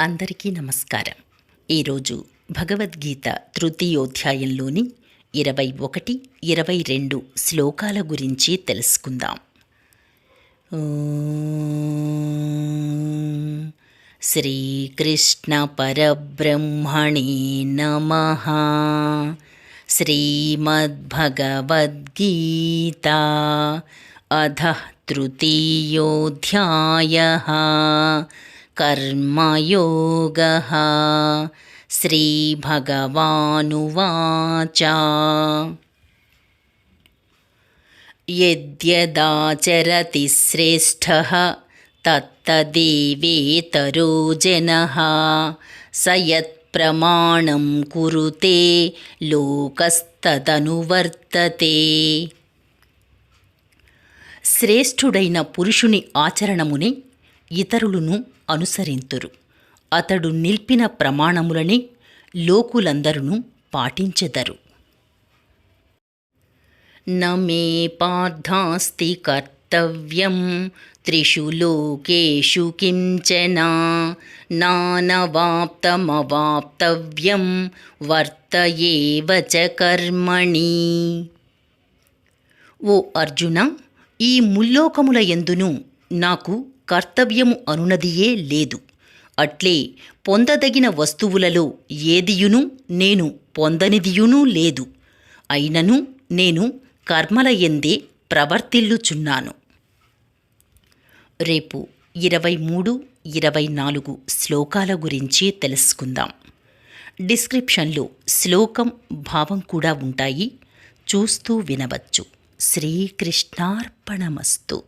అందరికీ నమస్కారం. ఈరోజు భగవద్గీత తృతీయోధ్యాయంలోని ఇరవై ఒకటి ఇరవై రెండు శ్లోకాల గురించి తెలుసుకుందాం. శ్రీకృష్ణ పరబ్రహ్మణి నమ. శ్రీమద్భగవద్గీత అధ తృతీయోధ్యాయ. कर्मयोगः श्रीभगवानुवाच यद्यदाचरति श्रेष्ठः तत्तदेवेतरो जनः स यत्प्रमाणं कुरुते लोकस्तदनुवर्तते శ్రేష్ఠుడైన పురుషుని ఆచరణమునే ఇతరులను అనుసరింతురు. అతడు నిల్పిన ప్రమాణములనే లోకులందరును పాటించెదరు. నమే పార్థాస్తి కర్తవ్యం త్రిషు లోకేషు కించనా నానవాప్తమవాప్తవ్యం వర్తయేవ చ కర్మణి. ఓ అర్జున ఈ ముల్లోకముల ఎందును నాకు కర్తవ్యము అనునదియే లేదు. అట్లే పొందదగిన వస్తువులలో ఏదియును నేను పొందనిదియునూ లేదు. అయినను నేను కర్మల ఎందే ప్రవర్తిల్లుచున్నాను. రేపు ఇరవై మూడు ఇరవై నాలుగు శ్లోకాల గురించి తెలుసుకుందాం. డిస్క్రిప్షన్లో శ్లోకం భావం కూడా ఉంటాయి. చూస్తూ వినవచ్చు. శ్రీకృష్ణార్పణమస్తు.